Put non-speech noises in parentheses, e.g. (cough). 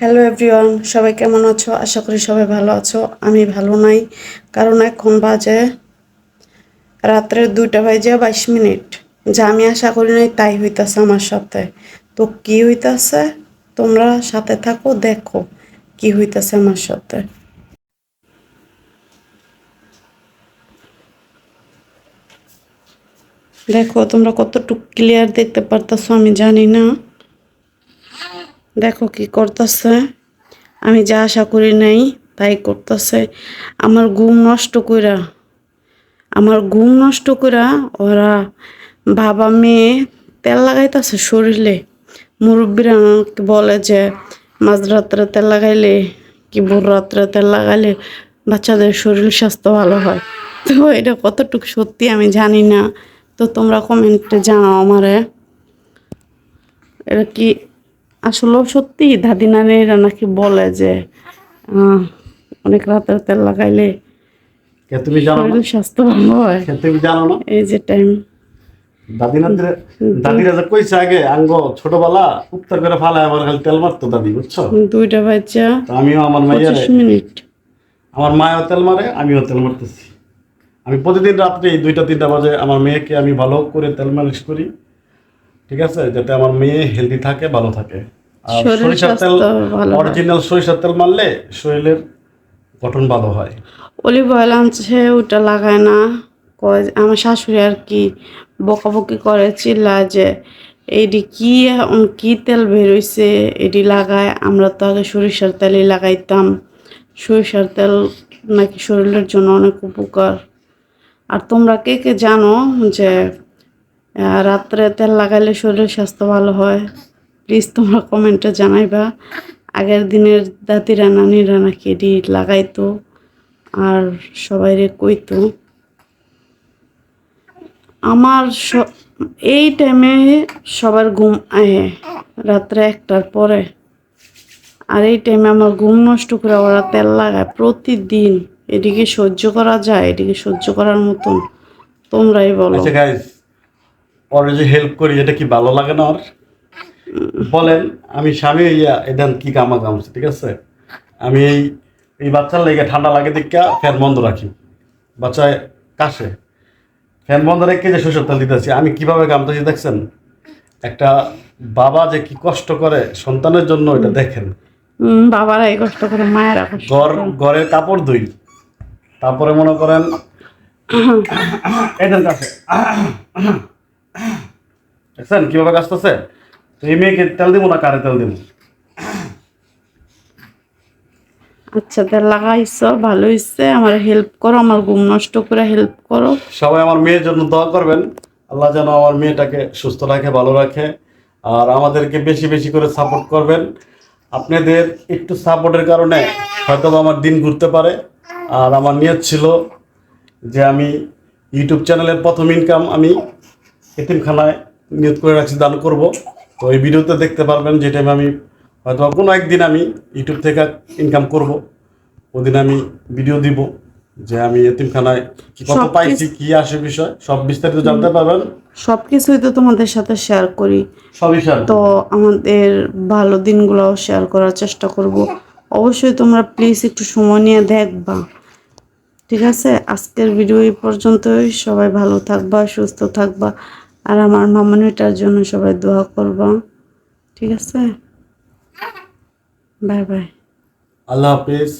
Hello everyone সবাই কেমন আছো? আশা করি সবাই ভালো আছো। আমি ভালো নাই, কারণ এখন বাজে রাত্রে দুইটা বাজে বাইশ মিনিট। যা আমি আশা করি নাই, তাই হইতাছে আমার সাথে। তো কি হইতাছে? তোমরা সাথে থাকো, দেখো কি হইতাছে আমার সাথে। দেখো, তোমরা কতটুকু ক্লিয়ার দেখতে পারতাছো আমি জানি না। দেখো কি করতেছে। আমি যা আশা করি নাই, তাই করতেছে। আমার ঘুম নষ্ট কইরা, আমার ঘুম নষ্ট কইরা ওরা বাবা মেয়ে তেল লাগাইতেছে শরীরে। মুরব্বীরা বলে যে মাঝরাত্রে তেল লাগাইলে কি ভোর রাত্রে তেল লাগাইলে বাচ্চাদের শরীর স্বাস্থ্য ভালো হয়। তো এটা কতটুকু সত্যি আমি জানি না। তো তোমরা কমেন্টে জানাও আমারে। এটা কি আসলেও সত্যি দাদি নানিরা নাকি বলে যে অনেক রাতের তেল লাগাইলে তুমি জানো স্বাস্থ্য ভালো হয়। তুমি জানো না? এই যে টাইম দাদি দাদিরা যে কইছে আগে আঙ্গ ছোটবেলা উত্তর করে ফালায় আমার খালি তেল মারতো দাদি বুঝছ? দুইটা বাচ্চা আমিও আমার মিনিট। আমার মায়ও তেল মারে আমিও তেল মারতেছি। আমি প্রতিদিন রাত্রে দুইটা তিনটা বাজে আমার মেয়েকে আমি ভালো করে তেল মালিশ করি ঠিক আছে? যাতে আমার মেয়ে হেলদি থাকে ভালো থাকে। সরিষার তেল অরিজিনাল সরিষার তেল মারলে শরীরের গঠন ভালো হয়। অলিভ অয়েল আনছে ওটা লাগায় না। কয় আমার শাশুড়ি আর কি বকাবকি করে চিল্লায় যে এইটি কি কি তেল বেরোইছে এটি লাগায় আমরা তো আগে সরিষার তেলই লাগাইতাম। সরিষার তেল নাকি শরীরের জন্য অনেক উপকার। আর তোমরা কে কে জানো যে রাত্রে তেল লাগাইলে শরীরের স্বাস্থ্য ভালো হয়? প্লিজ তোমরা কমেন্টে জানাইবা। আগের দিনের দাদিরা নানিরা নাকি এটি লাগাইতো আর সবাইরে কইতো। আমার এই টাইমে সবার ঘুম আয়ে রাত্রে একটার পরে। আর এই টাইমে আমার ঘুম নষ্ট করে ওরা তেল লাগায় প্রতিদিন। এদিকে সহ্য করা যায়, এদিকে সহ্য করার মতন। তোমরাই বলো। আচ্ছা ওর যে হেল্প করি, এটা কি ভালো লাগে না ওর? বলেন আমি স্বামী ইয়া এদান কি কামা কামছে ঠিক আছে? আমি এই এই বাচ্চার লেগে ঠান্ডা লাগে দেখা ফ্যান বন্ধ রাখি। বাচ্চায় কাশে। ফ্যান বন্ধ রেখে যে শৈশব তেল দিতেছি আমি কীভাবে কামতেছি দেখছেন? একটা বাবা যে কি কষ্ট করে সন্তানের জন্য এটা দেখেন। বাবারা এই কষ্ট করে মায়েরা ঘর ঘরের কাপড় ধুই। তারপরে মনে করেন (coughs) এদের কাছে। (coughs) দেখছেন কীভাবে কাজতেছে তো এই মেয়েকে তেল দিব না কারে তেল দিব আচ্ছা তেল লাগাইছো ভালো হয়েছে আমার হেল্প করো আমার ঘুম নষ্ট করে হেল্প করো। সবাই আমার মেয়ের জন্য দোয়া করবেন। আল্লাহ যেন আমার মেয়েটাকে সুস্থ রাখে ভালো রাখে। আর আমাদেরকে বেশি বেশি করে সাপোর্ট করবেন। আপনাদের একটু সাপোর্টের কারণে হয়তো আমার দিন ঘুরতে পারে। আর আমার নিয়ত ছিল যে আমি ইউটিউব চ্যানেলের প্রথম ইনকাম আমি এতিমখানায় নিয়ত করে রাখছি দান করব। তো এই ভিডিওতে দেখতে পারবেন যে টাইমে আমি হয়তো কোনো একদিন আমি ইউটিউব থেকে ইনকাম করব ওদিন আমি ভিডিও দিব যে আমি এতিমখানায় কি কত পাইছি কি আসে বিষয় সব বিস্তারিত জানতে পারবেন। সব কিছুই তো তোমাদের সাথে শেয়ার করি। সব বিষয় তো আমাদের ভালো দিনগুলোও শেয়ার করার চেষ্টা করব। অবশ্যই তোমরা প্লিজ একটু সময় নিয়ে দেখবা। ঠিক আছে? আজকের ভিডিও এই পর্যন্তই। সবাই ভালো থাকবা সুস্থ থাকবা। আর আমার মামনিটার জন্য সবাই দোয়া করব। ঠিক আছে? Bye bye. আল্লাহ হাফিজ।